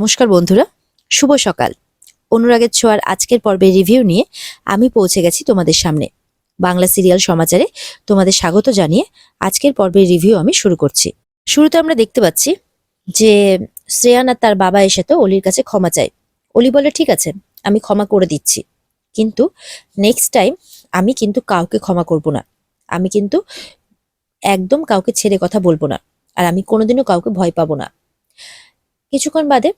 নমস্কার বন্ধুরা, শুভ সকাল। অনুরাগের ছোঁয়ার আজকের পর্বের রিভিউ নিয়ে আমি পৌঁছে গেছি তোমাদের সামনে। বাংলা সিরিয়াল সমাচারে তোমাদের স্বাগত জানিয়ে আজকের পর্বের রিভিউ আমি শুরু করছি। শুরুতে আমরা দেখতে পাচ্ছি যে শ্রেয়ান আর তার বাবা এসে তো অলির কাছে ক্ষমা চায়। অলি বলে, ঠিক আছে, আমি ক্ষমা করে দিচ্ছি। কিন্তু নেক্সট টাইম আমি কিন্তু কাউকে ক্ষমা করব না। আমি কিন্তু একদম কাউকে ছেড়ে কথা বলব না। আর আমি কোনোদিনও কাউকে ভয় পাবো না। কিছুক্ষণ বাদে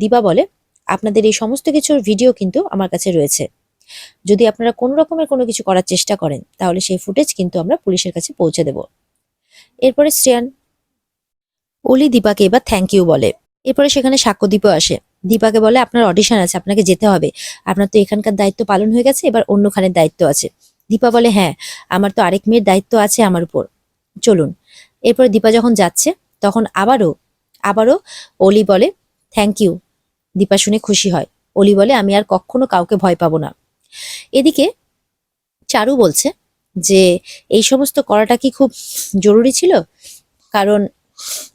দিবা বলে, আপনাদের এই সমস্ত কিছুর ভিডিও কিন্তু আমার কাছে রয়েছে। যদি আপনারা কোনো রকমের কোনো কিছু করার চেষ্টা করেন, তাহলে সেই ফুটেজ কিন্তু আমরা পুলিশের কাছে পৌঁছে দেব। এরপরে শ্রেয়ান অলি দীপাকে এবার থ্যাংক ইউ বলে। এরপরে সেখানে সাক্ষ্যদীপও আসে। দীপাকে বলে, আপনার অডিশন আছে, আপনাকে যেতে হবে। আপনার তো এখানকার দায়িত্ব পালন হয়ে গেছে, এবার অন্যখানের দায়িত্ব আছে। দীপা বলে হ্যাঁ আমার তো আরেক মেয়ের দায়িত্ব আছে আমার উপর। চলুন। এরপরে দীপা যখন যাচ্ছে, তখন আবারও আবারও অলি বলে থ্যাংক ইউ দীপা শুনে খুশি হয়। অলি বলে, আমি আর কখনো কাউকে ভয় পাবো না। এদিকে চারু বলছে যে, এই সমস্ত করাটা কি খুব জরুরি ছিল? কারণ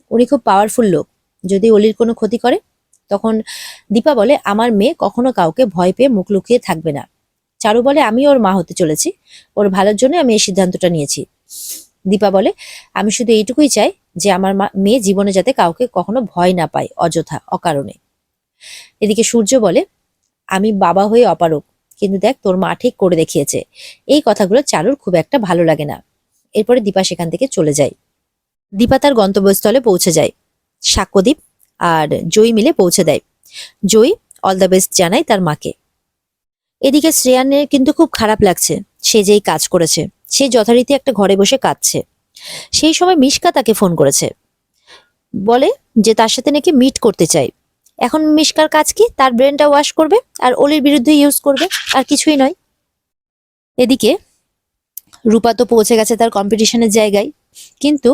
উনি খুব পাওয়ারফুল লোক। যদি অলির কোনো ক্ষতি করে, তখন দীপা বলে, আমার মেয়ে কখনো কাউকে ভয় পেয়ে মুখ লুকিয়ে থাকবে না। চারু বলে, আমি ওর মা হতে চলেছি। ওর ভালোর জন্য আমি এই সিদ্ধান্তটা নিয়েছি। দীপা বলে, আমি শুধু এইটুকুই চাই যে আমার মেয়ে জীবনে যাতে কাউকে কখনো ভয় না পায়, অযথা, অকারণে। এদিকে সূর্য বলে, আমি বাবা হয়ে অপারক কিন্তু দেখ তোর মা ঠিক করে দেখিয়েছে। এই কথাগুলো চারুর খুব একটা ভালো লাগে না। এরপরে দীপা সেখান থেকে চলে যায়। দীপা তার গন্তব্যস্থলে পৌঁছে যায়। সাক্ষ্যদীপ আর জয়ী মিলে পৌঁছে দেয়। জয়ী অল দ্য বেস্ট জানায় তার মাকে। এদিকে শ্রেয়ানের কিন্তু খুব খারাপ লাগছে। সে যেই কাজ করেছে, সে যথারীতি একটা ঘরে বসে কাঁদছে। সেই সময় মিশকা তাকে ফোন করেছে। বলে যে তার সাথে নাকি মিট করতে চাই। এখন মিশকার কাজ কি? তার ব্রেনটা ওয়াশ করবে আর অলির বিরুদ্ধে ইউজ করবে, আর কিছুই নয়। এদিকে রূপা তো পৌঁছে গেছে তার কম্পিটিশনের জায়গায়, কিন্তু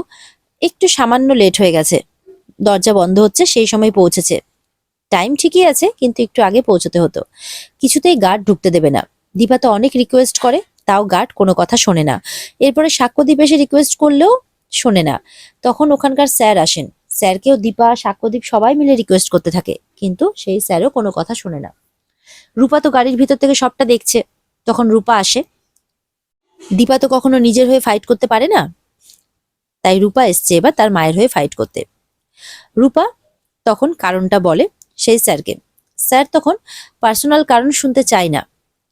একটু সামান্য লেট হয়ে গেছে। দরজা বন্ধ হচ্ছে, সেই সময় পৌঁছেছে। টাইম ঠিকই আছে, কিন্তু একটু আগে পৌঁছতে হতো। কিছুতেই গার্ড ঢুকতে দেবে না। দীপা তো অনেক রিকোয়েস্ট করে তাও গার্ড কোনো কথা শোনে না। এরপরে সাক্ষ্যদীপ এসে রিকোয়েস্ট করলেও শোনে না। তখন ওখানকার স্যার আসেন। স্যারকেও দীপা সাক্ষ্যদীপ সবাই মিলে রিকোয়েস্ট করতে থাকে, কিন্তু সেই স্যারও কোনো কথা শোনে না। রূপা তো গাড়ির ভিতর থেকে সবটা দেখছে। তখন রূপা আসে। দীপা তো কখনো নিজের হয়ে ফাইট করতে পারে না। তাই রূপা এসছে এবার তার মায়ের হয়ে ফাইট করতে। রূপা তখন কারণটা বলে সেই স্যারকে। স্যার তখন পার্সোনাল কারণ শুনতে চায় না।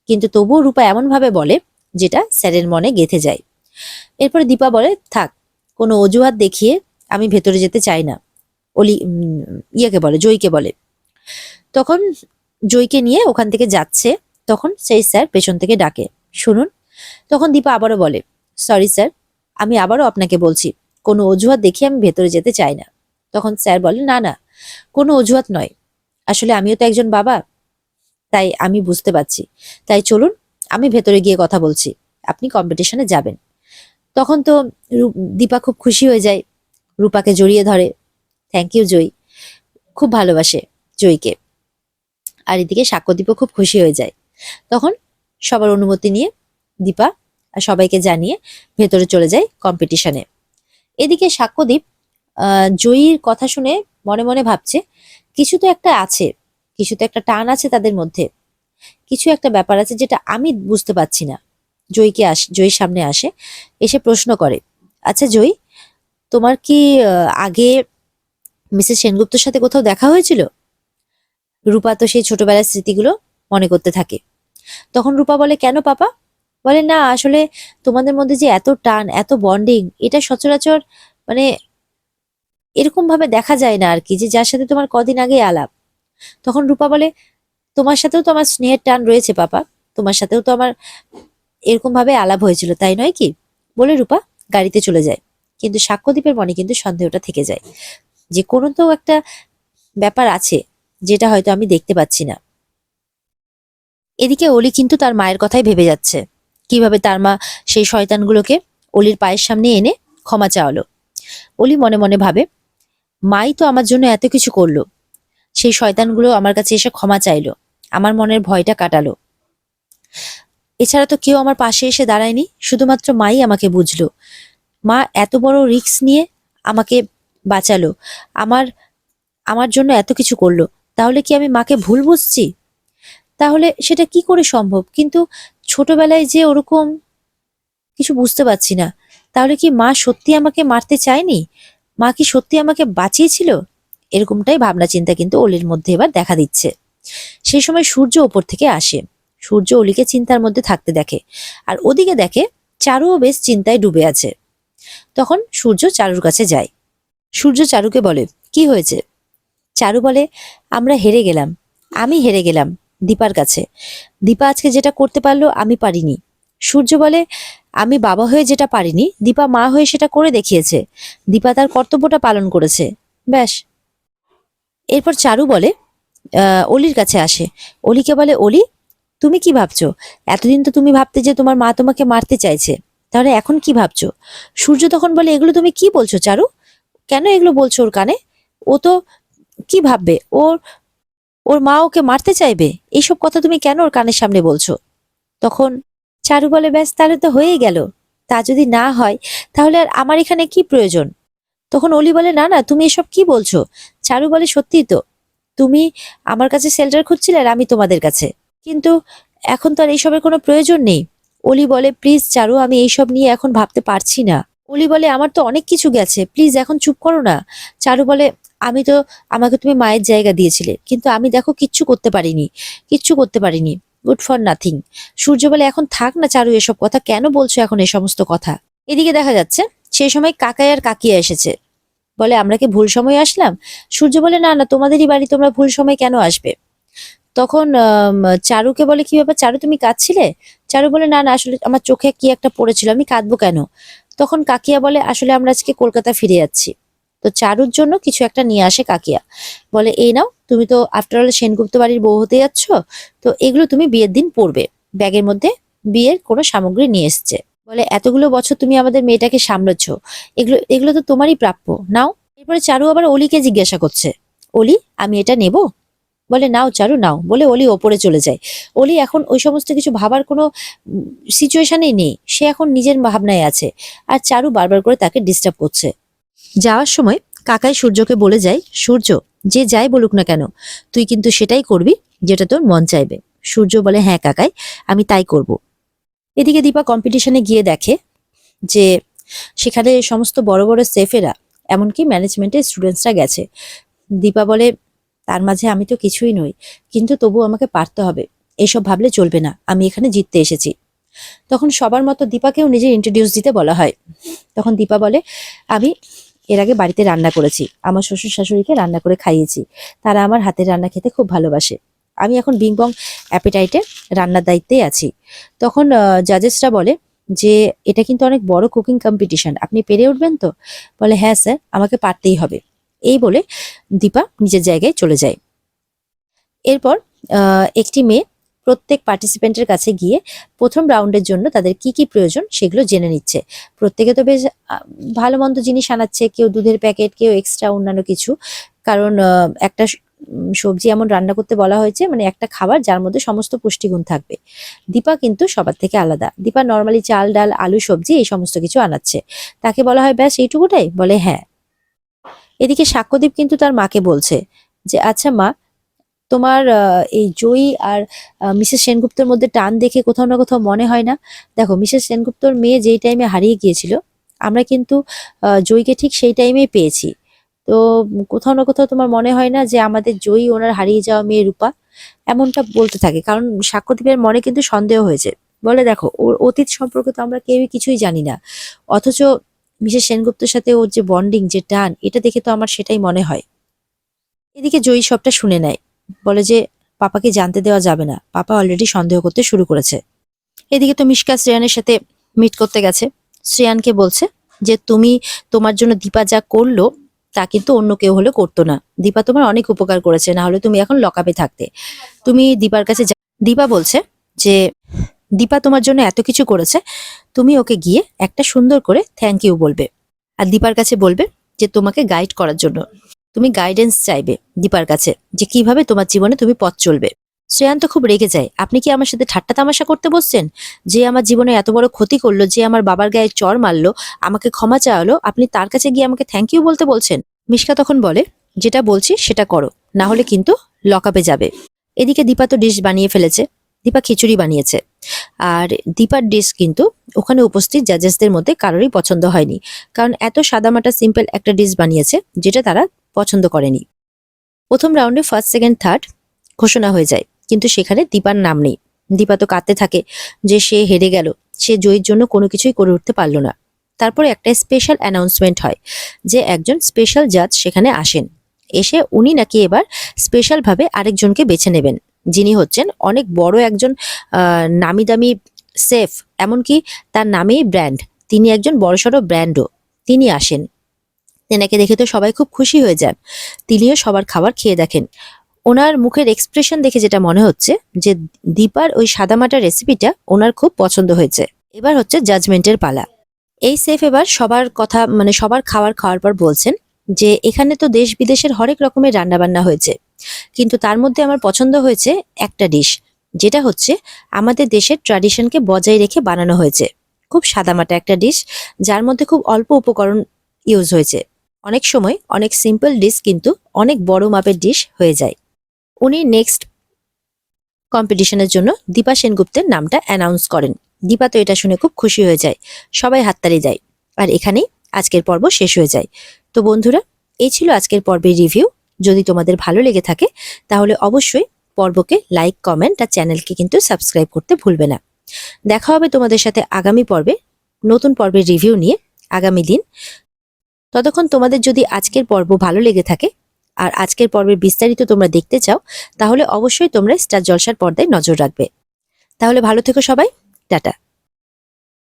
কিন্তু তবুও রূপা এমনভাবে বলে যেটা স্যারের মনে গেঁথে যায়। এরপরে দীপা বলে, থাক, কোনো অজুহাত দেখিয়ে আমি ভেতরে যেতে চাই না। অলি ইয়েকে বলে, জয়কে বলে। তখন জয়কে নিয়ে ওখান থেকে যাচ্ছে, তখন সেই স্যার পেছন থেকে ডাকে। শুনুন, তখন দীপা আবারও বলে, সরি স্যার, আমি আবারও আপনাকে বলছি, কোনো অজুহাত দেখিয়ে আমি ভেতরে যেতে চাই না। তখন স্যার বলে, না না, কোনো অজুহাত নয়। আসলে আমিও তো একজন বাবা, তাই আমি বুঝতে পারছি। তাই চলুন আমি ভেতরে গিয়ে কথা বলছি। আপনি কম্পিটিশনে যাবেন। তখন তো দীপা খুব খুশি হয়ে যায়। রূপাকে জড়িয়ে ধরে। Thank you Joyee. খুব ভালোবাসে জয়ীকে। আর এদিকে সাক্ষ্যদীপও খুব খুশি হয়ে যায়। তখন সবার অনুমতি নিয়ে দীপা সবাইকে জানিয়ে ভেতরে চলে যায় কম্পিটিশনে এদিকে সাক্ষ্যদীপ জয়ীর কথা শুনে মনে মনে ভাবছে, কিছু তো একটা আছে, কিছু তো একটা টান আছে তাদের মধ্যে। কিছু একটা ব্যাপার আছে যেটা আমি বুঝতে পারছি না। জয়ীকে আস, জয়ীর সামনে আসে, এসে প্রশ্ন করে আচ্ছা জয়ী, তোমার কি আগে মিসেস সেনগুপ্তর সাথে কোথাও দেখা হয়েছিল? রূপা তো সেই ছোটবেলার স্মৃতিগুলো মনে করতে থাকে। তখন রূপা বলে, কেন পাপা? বলে, না, আসলে তোমাদের মধ্যে যে এত টান, এত বন্ডিং, এটা সচরাচর মানে এরকম ভাবে দেখা যায় না আর কি, যে যার সাথে তোমার কদিন আগে আলাপ। তখন রূপা বলে তোমার সাথেও তো আমার স্নেহের টান রয়েছে, পাপা। তোমার সাথেও তো আমার এরকম ভাবে আলাপ হয়েছিল, তাই নয় কি? বলে রূপা গাড়িতে চলে যায়। কিন্তু সাক্ষ্যদ্বীপের মনে কিন্তু সন্দেহটা থেকে যায়। যে কোনো তো একটা ব্যাপার আছে, যেটা হয়তো আমি দেখতে পাচ্ছি না। এদিকে অলি কিন্তু তার মায়ের কথাই ভেবে যাচ্ছে। কীভাবে তার মা সেই শয়তানগুলোকে অলির পায়ের সামনে এনে ক্ষমা চাওয়ালো। অলি মনে মনে ভাবে, মাই তো আমার জন্য এত কিছু করল। সেই শয়তানগুলো আমার কাছে এসে ক্ষমা চাইলো। আমার মনের ভয়টা কাটালো। এছাড়া তো কেউ আমার পাশে এসে দাঁড়ায়নি, শুধুমাত্র মাই আমাকে বুঝলো। মা এত বড় রিস্ক নিয়ে আমাকে বাঁচালো। আমার আমার জন্য এত কিছু করল। তাহলে কি আমি মাকে ভুল বুঝছি? তাহলে সেটা কি করে সম্ভব? কিন্তু ছোটবেলায় যে ওরকম কিছু বুঝতে পারছি না। তাহলে কি মা সত্যি আমাকে মারতে চায়নি? মা কি সত্যি আমাকে বাঁচিয়েছিল? এরকমটাই ভাবনা চিন্তা কিন্তু অলির মধ্যে এবার দেখা দিচ্ছে। সেই সময় সূর্য ওপর থেকে আসে। সূর্য অলিকে চিন্তার মধ্যে থাকতে দেখে আর ওদিকে দেখে চারুও বেশ চিন্তায় ডুবে আছে। তখন সূর্য চারুর কাছে যায়। সূর্য চারুকে বলে, কি হয়েছে? চারু বলে, আমরা হেরে গেলাম। আমি হেরে গেলাম দীপার কাছে। দীপা আজকে যেটা করতে পারল আমি পারিনি সূর্য বলে, আমি বাবা হয়ে যেটা পারিনি, দীপা মা হয়ে সেটা করে দেখিয়েছে। দীপা তার কর্তব্যটা পালন করেছে। ব্যাস। এরপর চারু বলে অলির কাছে আসে। অলিকে বলে, অলি, তুমি কি ভাবছ? এতদিন তো তুমি ভাবতে যে তোমার মা তোমাকে মারতে চাইছে। তাহলে এখন কি ভাবছ? সূর্য তখন বলে, এগুলো তুমি কি বলছো, চারু? কেন এগুলো বলছো ওর কানে? ও তো কি ভাববে? ওর ওর মা ওকে মারতে চাইবে? এইসব কথা তুমি কেন ওর কানের সামনে বলছো? তখন চারু বলে, ব্যাস, তাহলে তো হয়েই গেল। তা যদি না হয়, তাহলে আর আমার এখানে কি প্রয়োজন? তখন অলি বলে, না না, তুমি এসব কি বলছো? চারু বলে সত্যি তো তুমি আমার কাছে শেল্টার খুঁজছিলে আর আমি তোমাদের কাছে। কিন্তু এখন তো আর এইসবের কোনো প্রয়োজন নেই। অলি বলে প্লিজ চারু, আমি এইসব নিয়ে এখন ভাবতে পারছি না। অলি বলে, আমার তো অনেক কিছু গেছে। প্লিজ এখন চুপ করো না। চারু বলে, আমি তো, আমাকে তুমি মায়ের জায়গা দিয়েছিলে। কিন্তু আমি দেখো কিচ্ছু করতে পারিনি। কিচ্ছু করতে পারিনি। গুড ফর নাথিং সূর্য বলে, এখন থাক না চারু, এসব কথা। কেন বলছো এখন এই সমস্ত কথা? এদিকে দেখা যাচ্ছে সেই সময় কাকাই আর কাকিয়া এসেছে। বলে, আমরা কি ভুল সময় আসলাম? সূর্য বলে, না না, তোমাদেরই বাড়ি তোমরা ভুল সময় কেন আসবে? তখন চারুকে বলে, কি ব্যাপার? চারু, তুমি কাঁদছিলে? চারু বলে, না না, আসলে আমার চোখে কি একটা পড়েছিল, আমি কাঁদবো কেন? তখন কাকিয়া বলে, আসলে আমরা আজকে কলকাতা ফিরে যাচ্ছি। তো চারুর জন্য কিছু একটা নিয়ে আসে কাকিয়া। বলে, এই নাও, তুমি তো আফটার অল সেনগুপ্ত বাড়ির বউ হতে যাচ্ছ, তো এগুলো তুমি বিয়ের দিন পরবে। ব্যাগের মধ্যে বিয়ের কোনো সামগ্রী নিয়ে এসছে। বলে, এতগুলো বছর তুমি আমাদের মেয়েটাকে সামলাচ্ছ এগুলো এগুলো তো তোমারই প্রাপ্য। নাও। এরপরে চারু আবার অলিকে জিজ্ঞাসা করছে, অলি, আমি এটা নেব? বলে, নাও চারু, নাও। বলে, অলি ওপরে চলে যায়। অলি এখন ওই সমস্ত কিছু ভাবার কোনো সিচুয়েশনেই নেই। সে এখন নিজের ভাবনায় আছে। আর চারু বারবার করে তাকে ডিস্টার্ব করছে। যাওয়ার সময় কাকাই সূর্যকে বলে যায়, সূর্য, যে যাই বলুক না কেন, তুই কিন্তু সেটাই করবি যেটা তোর মন চাইবে। সূর্য বলে হ্যাঁ কাকাই, আমি তাই করব। এদিকে দীপা কম্পিটিশনে গিয়ে দেখে যে সেখানে সমস্ত বড় বড় সেফেরা এমনকি ম্যানেজমেন্টের স্টুডেন্টসরা গেছে। দীপা বলে, তার মাঝে আমি তো কিছুই নই, কিন্তু তবু আমাকে পারতে হবে। এসব ভাবলে চলবে না, আমি এখানে জিততে এসেছি। তখন সবার মতো দীপাকেও নিজে ইন্ট্রোডিউস দিতে বলা হয়। তখন দীপা বলে, আমি এর আগে বাড়িতে রান্না করেছি, আমার শ্বশুর শাশুড়িকে রান্না করে খাইয়েছি। তারা আমার হাতের রান্না খেতে খুব ভালোবাসে। আমি এখন বিংবং অ্যাপিটাইটে রান্নার দায়িত্বেই আছি। তখন জাজেসরা বলে যে, এটা কিন্তু অনেক বড় কুকিং কম্পিটিশন আপনি পেরে উঠবেন তো? বলে হ্যাঁ স্যার, আমাকে পারতেই হবে। এই বলে দীপা নিজের জায়গায় চলে যায়। এরপর একটি মেয়ে প্রত্যেক পার্টিসিপেন্টের কাছে গিয়ে প্রথম রাউন্ডের জন্য তাদের কি কি প্রয়োজন সেগুলো জেনে নিচ্ছে। প্রত্যেকে তো বেশ ভালো মন্দ জিনিস আনাচ্ছে, কেউ দুধের প্যাকেট কেউ এক্সট্রা অন্যান্য কিছু। কারণ একটা সবজি এমন রান্না করতে বলা হয়েছে মানে একটা খাবার যার মধ্যে সমস্ত পুষ্টিগুণ থাকবে। দীপা কিন্তু সবার থেকে আলাদা। দীপা নর্মালি চাল, ডাল, আলু, সবজি এই সমস্ত কিছু আনাচ্ছে। তাকে বলা হয়, ব্যাস, এইটুকুটাই? বলে হ্যাঁ। এদিকে সাক্ষ্যদীপ কিন্তু তার মাকে বলছে যে আচ্ছা মা, তোমার এই জয়ী আর মিসেস সেনগুপ্তর মধ্যে টান দেখে কোথাও না কোথাও মনে হয় না? দেখো, মিসেস সেনগুপ্তর মেয়ে যেই টাইমে হারিয়ে গিয়েছিল, আমরা কিন্তু জয়ীকে ঠিক সেই টাইমেই পেয়েছি। তো কোথাও না কোথাও তোমার মনে হয় না যে আমাদের জয়ী ওনার হারিয়ে যাওয়া মেয়ে রূপা? এমনটা বলতে থাকে, কারণ সাক্ষ্যদীপের মনে কিন্তু সন্দেহ হয়েছে। বলে দেখো ওর অতীত সম্পর্কে তো আমরা কেউই কিছুই জানি না। অথচ মিসেস সেনগুপ্তের সাথে ওর যে বন্ডিং, যে টান, এটা দেখে তো আমার সেটাই মনে হয়। এদিকে জয়ী সবটা শুনে নেয়। বলে যে, পাপাকে জানতে দেওয়া যাবে না। পাপা অলরেডি সন্দেহ করতে শুরু করেছে। এদিকে তো মিশকা শ্রেয়ানের সাথে মিট করতে গেছে। শ্রেয়ানকে বলছে যে, তুমি তোমার জন্য দীপা যা করল তা কিন্তু অন্য কেউ হলে করতো না। দীপা তোমার অনেক উপকার করেছে, না হলে তুমি এখন লকাপে থাকতে। তুমি দীপার কাছে দীপা বলছে যে, দীপা তোমার জন্য এত কিছু করেছে, তুমি ওকে গিয়ে একটা সুন্দর করে থ্যাংক ইউ বলবে। আর দীপার কাছে বলবে যে, তোমাকে গাইড করার জন্য। তুমি গাইডেন্স চাইবে দীপার কাছে যে, কীভাবে তোমার জীবনে তুমি পথ চলবে। শ্রেয়ান্ত খুব রেগে যায়। আপনি কি আমার সাথে ঠাট্টা তামাশা করতে বসছেন? যে আমার জীবনে এত বড় ক্ষতি করল, যে আমার বাবার গায়ে চর মারলো, আমাকে ক্ষমা চাওয়ালো, আপনি তার কাছে গিয়ে আমাকে থ্যাংক ইউ বলতে বলছেন? মিশকা তখন বলে, যেটা বলছি সেটা করো, না হলে কিন্তু লকআপে যাবে। এদিকে দীপা তো ডিশ বানিয়ে ফেলেছে, দীপা খিচুড়ি বানিয়েছে। আর দীপার ডিশ কিন্তু ওখানে উপস্থিত জাজেসদের মধ্যে কারোরই পছন্দ হয়নি। কারণ এত সাদামাটা সিম্পল একটা ডিশ বানিয়েছে, যেটা তারা পছন্দ করেনি। প্রথম রাউন্ডে ফার্স্ট সেকেন্ড থার্ড ঘোষণা হয়ে যায়। কিন্তু সেখানে দীপার নাম নেই। দীপা তো কাঁদতে থাকে যে সে হেরে গেল। সে জয়ীর জন্য কোনো কিছুই করে উঠতে পারল না। তারপরে একটা স্পেশাল অ্যানাউন্সমেন্ট হয় যে একজন স্পেশাল জাজ সেখানে আসেন। এসে উনি নাকি এবার স্পেশালভাবে আরেকজনকে বেছে নেবেন। যিনি হচ্ছেন অনেক বড় একজন নামি দামি সেফ এমনকি তার নামেই ব্র্যান্ড তিনি একজন বড়সড় ব্র্যান্ডও তিনি আসেন। তেনাকে দেখে তো সবাই খুব খুশি হয়ে যান। তিনিও সবার খাবার খেয়ে দেখেন। ওনার মুখের এক্সপ্রেশন দেখে যেটা মনে হচ্ছে, যে দীপার ওই সাদামাটা রেসিপিটা ওনার খুব পছন্দ হয়েছে। এবার হচ্ছে জাজমেন্টের পালা। এই সেফ এবার সবার কথা মানে সবার খাবার খাওয়ার পর বলছেন যে, এখানে তো দেশ বিদেশের হরেক রকমের রান্নাবান্না হয়েছে। কিন্তু তার মধ্যে আমার পছন্দ হয়েছে একটা ডিশ যেটা হচ্ছে আমাদের দেশের ট্র্যাডিশনকে বজায় রেখে বানানো হয়েছে। খুব সাদামাটা একটা ডিশ যার মধ্যে খুব অল্প উপকরণ ইউজ হয়েছে। অনেক সময় অনেক সিম্পল ডিশ কিন্তু অনেক বড় মাপের ডিশ হয়ে যায়। উনি নেক্সট কম্পিটিশনের জন্য দীপা সেনগুপ্তের নামটা অ্যানাউন্স করেন। দীপা তো এটা শুনে খুব খুশি হয়ে যায়, সবাই হাততালি দেয় আর এখানেই আজকের পর্ব শেষ হয়ে যায়। তো বন্ধুরা, এই ছিল আজকের পর্বের রিভিউ যদি তোমাদের ভালো লেগে থাকে, তাহলে অবশ্যই পর্বকে লাইক কমেন্ট আর চ্যানেলকে কিন্তু সাবস্ক্রাইব করতে ভুলবে না। দেখা হবে তোমাদের সাথে আগামী পর্বে নতুন পর্বের রিভিউ নিয়ে আগামী দিন। ততক্ষণ তোমাদের যদি আজকের পর্ব ভালো লেগে থাকে আর আজকের পর্বের বিস্তারিত তোমরা দেখতে চাও, তাহলে অবশ্যই তোমরা স্টার জলসার পর্দায় নজর রাখবে। তাহলে ভালো থেকো সবাই, টাটা।